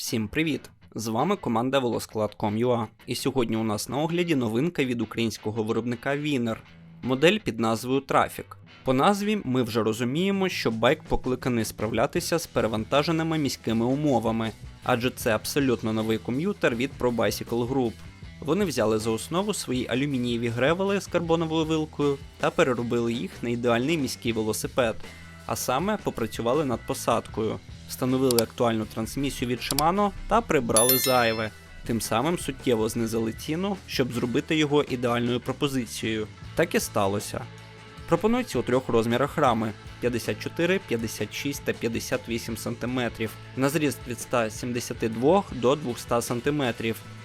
Всім привіт! З вами команда Велосклад.com.ua і сьогодні у нас на огляді новинка від українського виробника Wiener. Модель під назвою Traffic. По назві ми вже розуміємо, що байк покликаний справлятися з перевантаженими міськими умовами, адже це абсолютно новий комп'ютер від Pro Bicycle Group. Вони взяли за основу свої алюмінієві гревели з карбоновою вилкою та переробили їх на ідеальний міський велосипед. А саме попрацювали над посадкою, встановили актуальну трансмісію від Shimano та прибрали зайве, тим самим суттєво знизили ціну, щоб зробити його ідеальною пропозицією. Так і сталося. Пропонується у трьох розмірах рами 54, 56 та 58 см, на зріст від 172 до 200 см,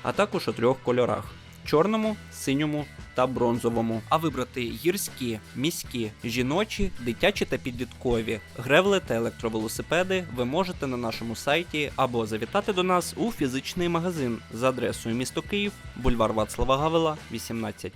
а також у трьох кольорах чорному, синьому та бронзовому. А вибрати гірські, міські, жіночі, дитячі та підліткові, гревли та електровелосипеди ви можете на нашому сайті або завітати до нас у фізичний магазин за адресою місто Київ, бульвар Вацлава Гавела, 18.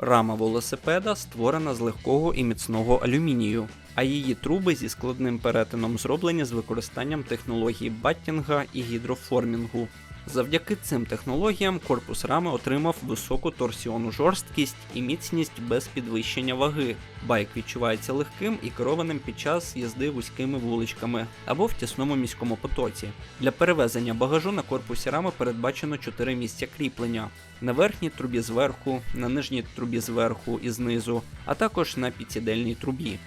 Рама велосипеда створена з легкого і міцного алюмінію, а її труби зі складним перетином зроблені з використанням технології баттінга і гідроформінгу. Завдяки цим технологіям корпус рами отримав високу торсіонну жорсткість і міцність без підвищення ваги. Байк відчувається легким і керованим під час їзди вузькими вуличками або в тісному міському потоці. Для перевезення багажу на корпусі рами передбачено 4 місця кріплення на верхній трубі зверху, на нижній трубі зверху і знизу, а також на підсідельній трубі.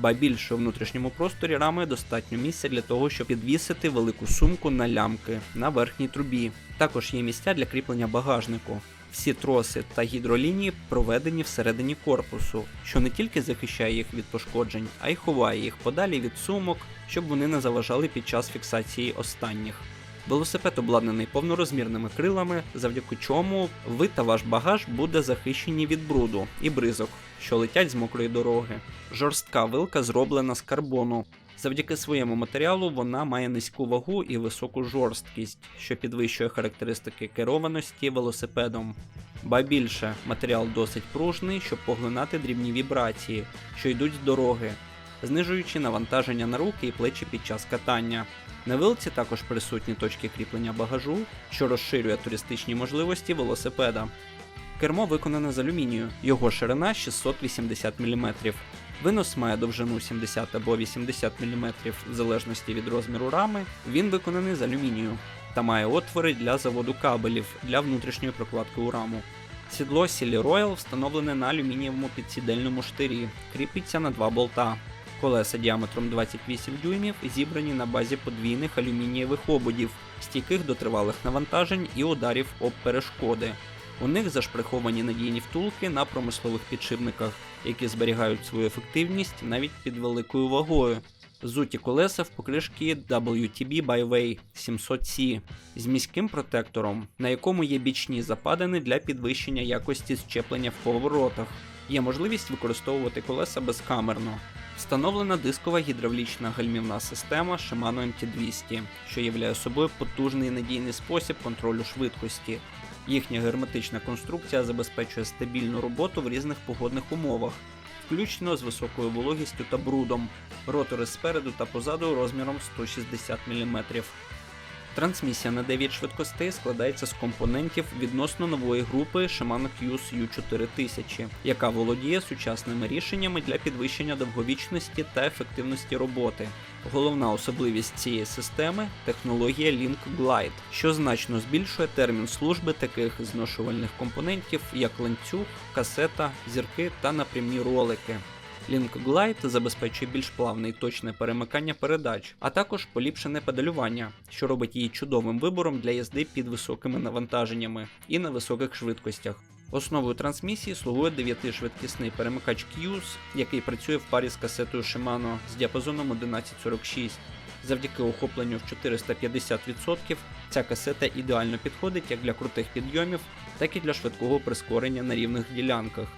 Ба більше у внутрішньому просторі рами достатньо місця для того, щоб підвісити велику сумку на лямки на верхній трубі. Також є місця для кріплення багажнику. Всі троси та гідролінії проведені всередині корпусу, що не тільки захищає їх від пошкоджень, а й ховає їх подалі від сумок, щоб вони не заважали під час фіксації останніх. Велосипед обладнаний повнорозмірними крилами, завдяки чому ви та ваш багаж буде захищені від бруду і бризок, що летять з мокрої дороги. Жорстка вилка зроблена з карбону. Завдяки своєму матеріалу вона має низьку вагу і високу жорсткість, що підвищує характеристики керованості велосипедом. Ба більше, матеріал досить пружний, щоб поглинати дрібні вібрації, що йдуть з дороги, знижуючи навантаження на руки і плечі під час катання. На вилці також присутні точки кріплення багажу, що розширює туристичні можливості велосипеда. Кермо виконане з алюмінію, його ширина 680 мм. Винос має довжину 70 або 80 мм в залежності від розміру рами. Він виконаний з алюмінію та має отвори для заводу кабелів для внутрішньої прокладки у раму. Сідло Silly Royal встановлене на алюмінієвому підсідельному штирі, кріпиться на два болта. Колеса діаметром 28 дюймів зібрані на базі подвійних алюмінієвих ободів, стійких до тривалих навантажень і ударів об перешкоди. У них зашприховані надійні втулки на промислових підшипниках, які зберігають свою ефективність навіть під великою вагою. Зуті колеса в покришки WTB Byway 700C з міським протектором, на якому є бічні западини для підвищення якості щеплення в поворотах. Є можливість використовувати колеса безкамерно. Встановлена дискова гідравлічна гальмівна система Shimano MT200, що являє собою потужний і надійний спосіб контролю швидкості. Їхня герметична конструкція забезпечує стабільну роботу в різних погодних умовах, включно з високою вологістю та брудом, ротори спереду та позаду розміром 160 мм. Трансмісія на 9 швидкостей складається з компонентів відносно нової групи Shimano QS U4000, яка володіє сучасними рішеннями для підвищення довговічності та ефективності роботи. Головна особливість цієї системи технологія Link Glide, що значно збільшує термін служби таких зношувальних компонентів, як ланцюг, касета, зірки та напрямні ролики. Link Glide забезпечує більш плавне і точне перемикання передач, а також поліпшене педалювання, що робить її чудовим вибором для їзди під високими навантаженнями і на високих швидкостях. Основою трансмісії слугує 9-швидкісний перемикач Qs, який працює в парі з касетою Shimano з діапазоном 1146. Завдяки охопленню в 450% ця касета ідеально підходить як для крутих підйомів, так і для швидкого прискорення на рівних ділянках.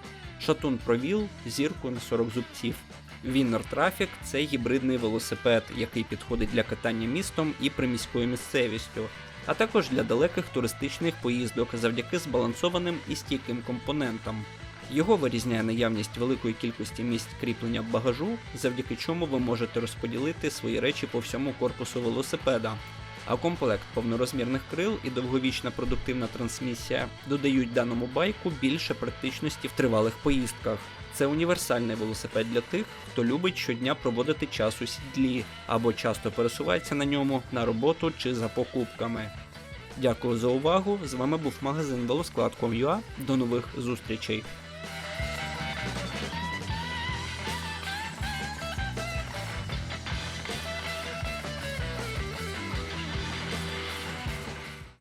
Шатун провіл зірку на 40 зубців. Віннер Traffic – це гібридний велосипед, який підходить для катання містом і приміською місцевістю, а також для далеких туристичних поїздок завдяки збалансованим і стійким компонентам. Його вирізняє наявність великої кількості місць кріплення багажу, завдяки чому ви можете розподілити свої речі по всьому корпусу велосипеда. А комплект повнорозмірних крил і довговічна продуктивна трансмісія додають даному байку більше практичності в тривалих поїздках. Це універсальний велосипед для тих, хто любить щодня проводити час у сідлі або часто пересувається на ньому на роботу чи за покупками. Дякую за увагу. З вами був магазин велосклад.com.ua. До нових зустрічей.